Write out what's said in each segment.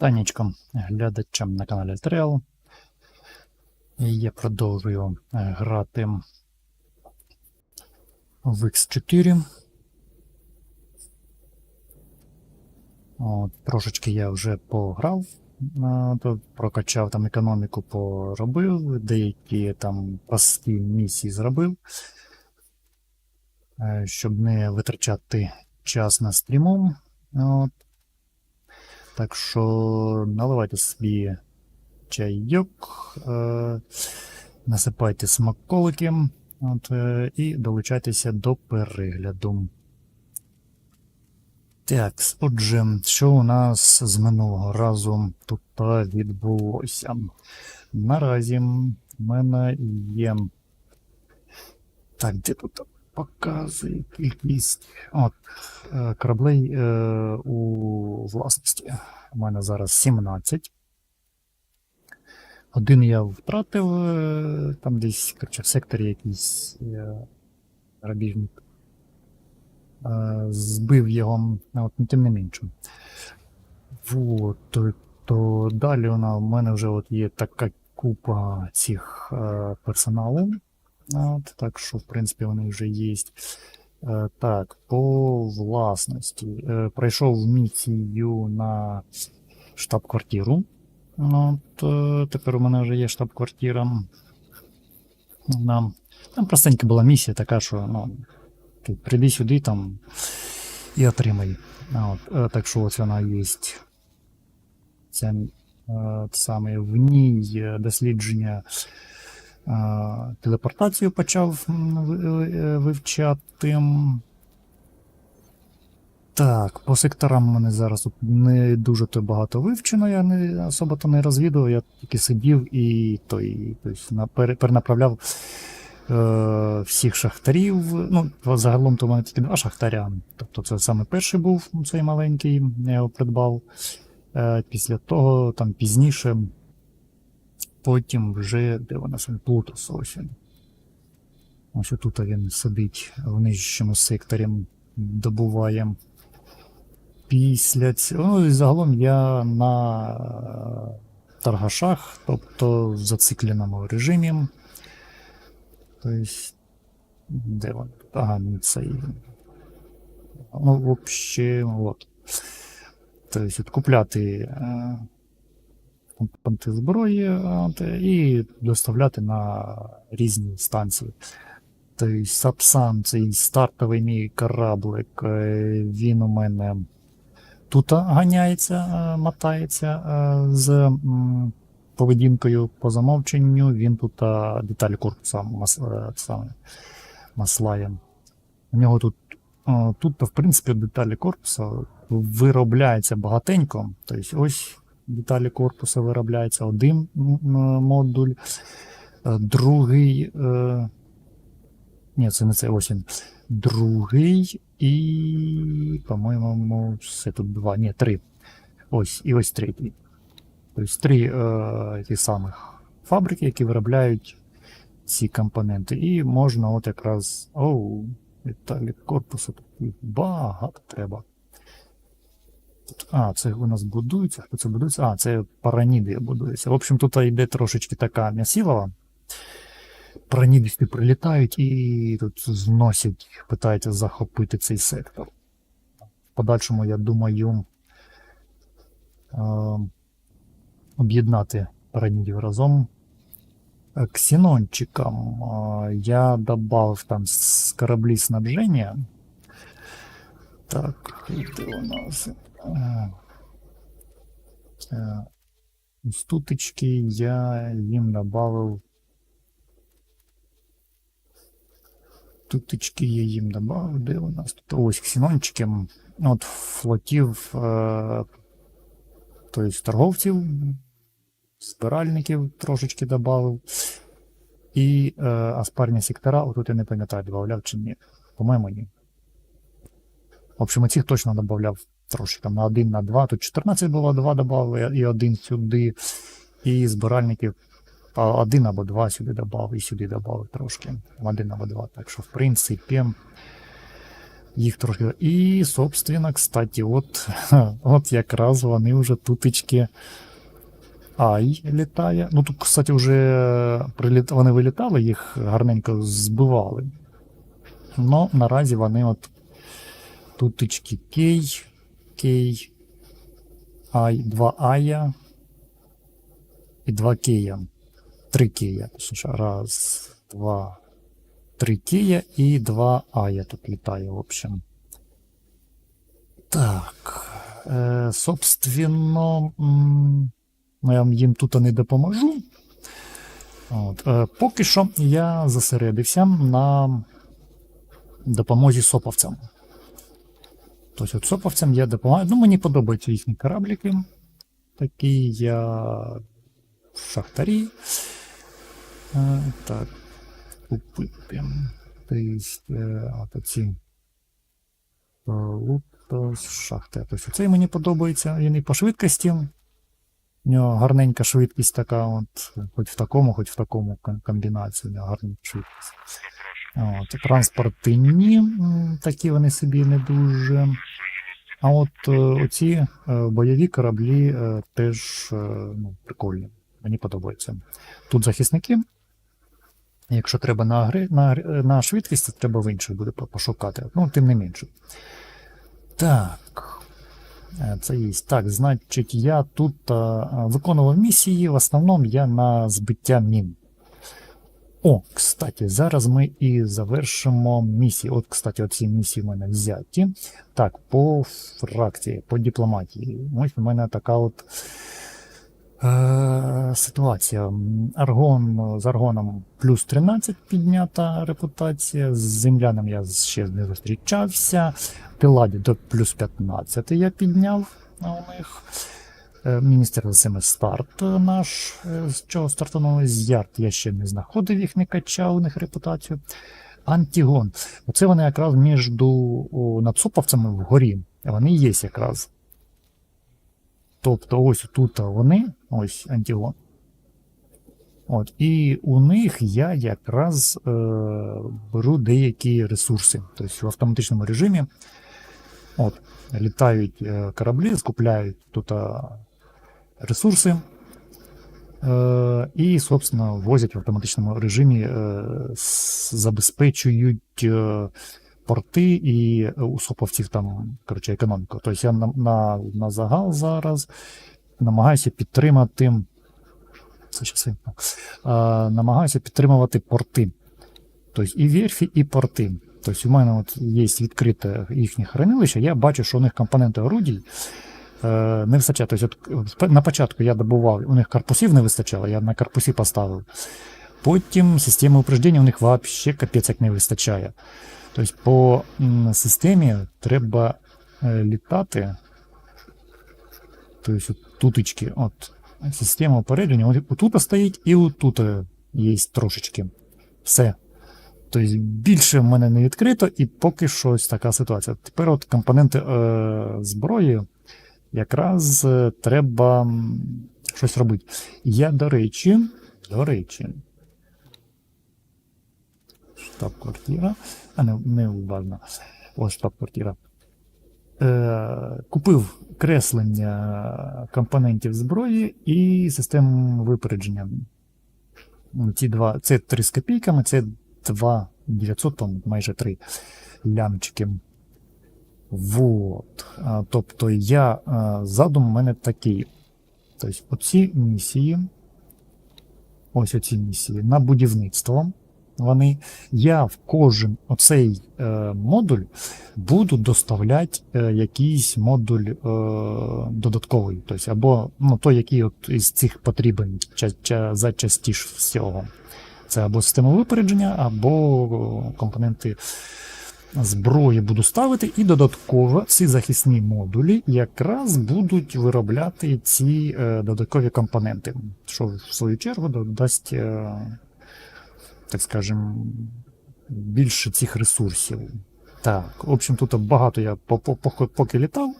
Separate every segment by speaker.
Speaker 1: Танечком, глядачам на каналі Трел. Я продовжую е, грати в X4. От, трошечки я вже пограв, прокачав там економіку, поробив, деякі там прості місії зробив, е, щоб не витрачати час на стрімом. От. Так що наливайте собі чайок, е, насипайте смаколики от, е, і долучайтеся до перегляду. Так, отже, що у нас з минулого разу тут відбулося? Наразі в мене є. Так, де тут показує кількість От, е, кораблей е, у власності. У мене зараз 17. Один я втратив, е, там десь коротше, в секторі якийсь грабіжник. Збив його, от, ну, тим не менше. Вот, то, далі вона, в мене вже от є така купа цих персоналів. От, так що, в принципі, вони вже є. Е, так, по власності. Е, пройшов місію на штаб-квартиру. От, е, тепер у мене вже є штаб-квартира. Нам, там простенька була місія така, що ну, ти прийди сюди там і отримай. От, так що ось вона є. Це саме в ній дослідження телепортацію почав е, вивчати. Так, по секторам в мене зараз не дуже то багато вивчено, я не особо то не розвідував, я тільки сидів і той, тобто, перенаправляв е, всіх шахтарів. Ну, загалом то в мене тільки два шахтаря. Тобто це саме перший був цей маленький, я його придбав. Е, після того, там пізніше, потім вже, де вона саме Плутос, ось. Ось тут він сидить в нижчому секторі, добуває. Після цього, ну і загалом я на е, торгашах, тобто в зацикленому режимі. Тобто, де він? Ага, не цей. Ну, в общем, от. Тобто, купляти компоненти зброї і доставляти на різні станції. Тобто, Сапсан, цей стартовий мій кораблик, е, він у мене тут ганяється, е, мотається е, з поведінкою по замовченню. Він тут деталі корпуса саме, маслає. У нього тут, тут, в принципі, деталі корпуса виробляється багатенько. Тобто ось деталі корпуса виробляється один модуль, е, другий. Е, ні, це не це ось він. Другий і, по-моєму, все тут два. Ні, три. Ось, і ось третій. Тобто три е, ті самих фабрики, які виробляють ці компоненти. І можна от якраз. Оу, деталі корпусу тут багато треба. Тут- А, це у нас будується. Хто це будується? А, це параніди будуються. В общем, тут йде трошечки така м'ясілова. Паранідисти прилітають і тут зносять, питаються захопити цей сектор. В подальшому, я думаю, е, об'єднати паранідів разом. Е, Ксенончикам е, я додав там з кораблі снабження. Так, де у нас? Е, е, З тутечки я їм додав Туточки я їм добавив, де у нас тут ось ксенончики. От флотів, е, тобто торговців, збиральників трошечки додав. І е, аспарні сектора, отут я не пам'ятаю, додавав чи ні. По-моєму, ні. В общем, цих точно додавав трошки там на 1, на 2. Тут 14 було, 2 додав і один сюди. І збиральників один або два сюди додав, і сюди додав трошки. Один або два. Так що, в принципі, Їх трошки. І, собственно, кстати, от, от якраз вони вже тутечки. Ай літає. Ну тут, кстати, вже приліт... вони вилітали, їх гарненько збивали. Ну, наразі вони от тутечки кей, кей, ай, два ая і два кея. Три кея. Точніше, раз, два, три кея і два ая тут літає, в общем. Так. Е, собственно, ну, я їм тут не допоможу. От. Е, поки що я зосередився на допомозі соповцям. Тобто соповцям я допомагаю. Ну, мені подобаються їхні корабліки. Такі я шахтарі. Е, так, купити. Тобто, е, Лута з шахти. Тобто цей мені подобається. Він і по швидкості. У нього гарненька швидкість така, от, хоч в такому, хоч в такому комбінації, у нього гарненька швидкість. От, транспортинні, м, такі вони собі не дуже. А от е, оці е, бойові кораблі е, теж ну, прикольні. Мені подобаються. Тут захисники. Якщо треба на, гри, на, на швидкість, то треба в інших буде пошукати. Ну, тим не менше. Так. Це є. Так, значить, я тут виконував місії. В основному я на збиття мін. О, кстати, зараз ми і завершимо місії. От, кстати, оці місії в мене взяті. Так, по фракції, по дипломатії. Ось у мене така от е, ситуація. Аргон з Аргоном плюс 13 піднята репутація. З землянам я ще не зустрічався. Піладі до плюс 15 я підняв у них. Е, Міністерство старт е, наш, е, з чого стартанули з Ярд, я ще не знаходив їх, не качав у них репутацію. Антігон. Оце вони якраз між о, надсоповцями вгорі. Вони є якраз. Тобто ось тут вони, ось Антігон. От, і у них я якраз е, беру деякі ресурси. Тобто в автоматичному режимі. От, літають кораблі, скупляють тут ресурси. Е, і, собственно, возять в автоматичному режимі, е, забезпечують е, порти і у соповців там, коротше, економіку. Тобто я на, на, на загал зараз намагаюся підтримати. Це щас я, е, намагаюся підтримувати порти. Тобто і верфі, і порти. Тобто у мене от є відкрите їхнє хранилище, я бачу, що у них компоненти орудій не вистачає. Тобто, на початку я добував, у них корпусів не вистачало, я на корпусі поставив. Потім системи упреждення у них взагалі капець як не вистачає. Тобто по системі треба е, літати. Тобто туточки, от система упередження, от тут стоїть і отут є трошечки. Все. Тобто більше в мене не відкрито, і поки що ось така ситуація. Тепер от компоненти е, зброї якраз е, треба щось робити. Я, до речі, до речі, штаб-квартира. А не, не уважно. Ось штаб-квартира. Е, купив креслення компонентів зброї і систему випередження. Ці два, це 3 з копійками, це 2 900, там майже 3 лямчики. Вот. Тобто я задум у мене такий. Тобто оці місії, ось оці місії на будівництво. Вони, я в кожен оцей е, модуль буду доставляти е, якийсь модуль е, додатковий. Тобто, або ну, той, який от із цих потрібен ча, ча, за частіше всього. Це або система випередження, або компоненти зброї буду ставити, і додатково ці захисні модулі якраз будуть виробляти ці е, додаткові компоненти, що в свою чергу додасть, е, так скажем, більше цих ресурсів. Так, в общем, тут багато я по- по- по- поки літав,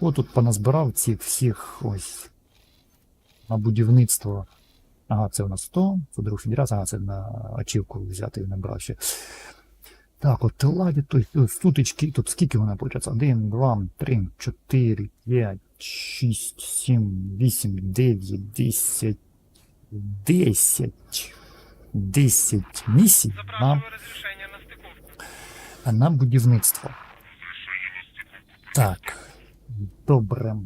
Speaker 1: от тут поназбирав цих всіх ось на будівництво. Ага, це у нас 100, це друг федерація, ага, це на ачівку взяти і набрав ще. Так, от ладі, то сутички, тут скільки вона получається? 1, 2, 3, 4, 5, 6, 7, 8, 9, 10, 10, 10 місій на,
Speaker 2: на
Speaker 1: будівництво. Так, добре.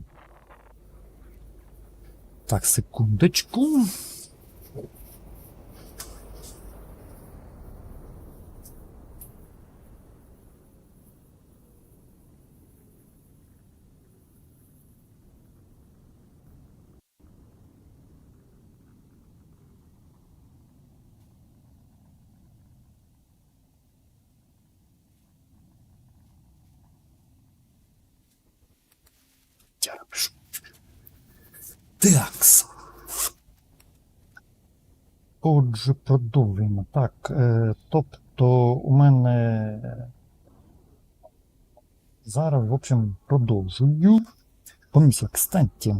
Speaker 1: Так, секундочку. Такс. Отже, продовжуємо. Так, е, тобто у мене зараз, в общем, продовжую. По місії, кстати,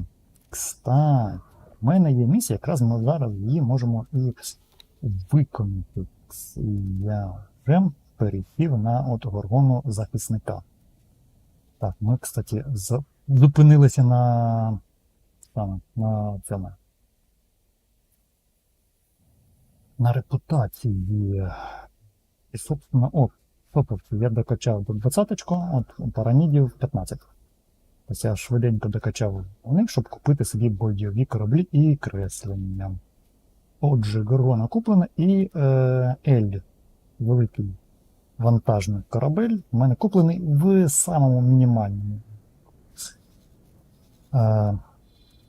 Speaker 1: кстати, у мене є місія, якраз ми зараз її можемо і виконати. Я вже перейшов на от горгону захисника. Так, ми, кстати, зупинилися на, саме, на цьому. На репутації. І, собственно, от, тобто я докачав до 20 от паранідів 15. Ось я швиденько докачав у них, щоб купити собі бойові кораблі і креслення. Отже, Горгона куплена і е, Ель, великий вантажний корабель, у мене куплений в самому мінімальному е,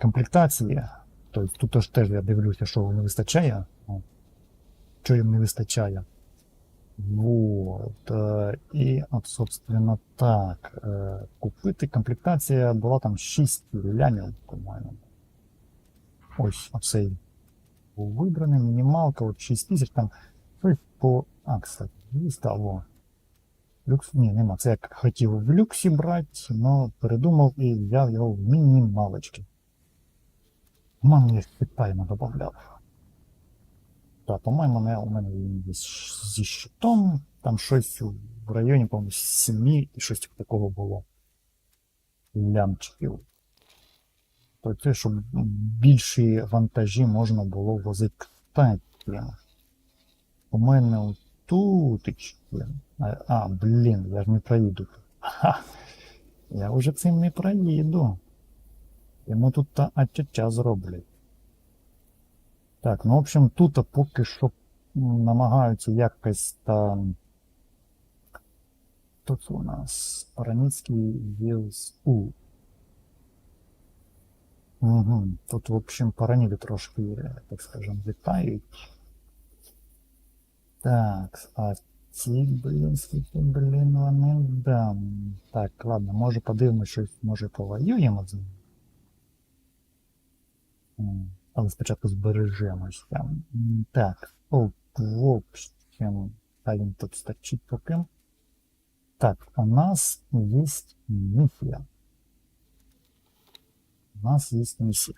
Speaker 1: комплектації. Тобто тут теж я дивлюся, що не вистачає. Що їм не вистачає. Вот. е, І от, собственно, так. е, Купити комплектація була там 6 лянів, по-моєму. Ось оцей був вибраний, мінімалка, от 6 тисяч там. Щось по. А, стало. Люкс. Ні, нема. Це я хотів в люксі брати, але передумав і взяв його в мінімалочки. Мам, я спеціально додавав. Так, по-моєму, у мене він зі щитом, там щось в районі, по-моєму, 7 і щось такого було. Лямчиків. То це, щоб більші вантажі можна було возити. Кстати, у мене тут. А, а, блін, я ж не проїду. Ха, я вже цим не проїду. Йому тут та ачача зроблять. Так, ну в общем, тут поки що намагаються якось там. Тут у нас Параніцький ЄСУ. Угу. Тут, в общем, параніди трошки, так скажем, літають. Так, а ці, блін, скільки, блін, вони дам. Так, ладно, може подивимось, щось, може повоюємо з ним. Але спочатку збережемось там. Так, общем, а він тут стачить поки. Так, у нас є місія. У нас є миссия.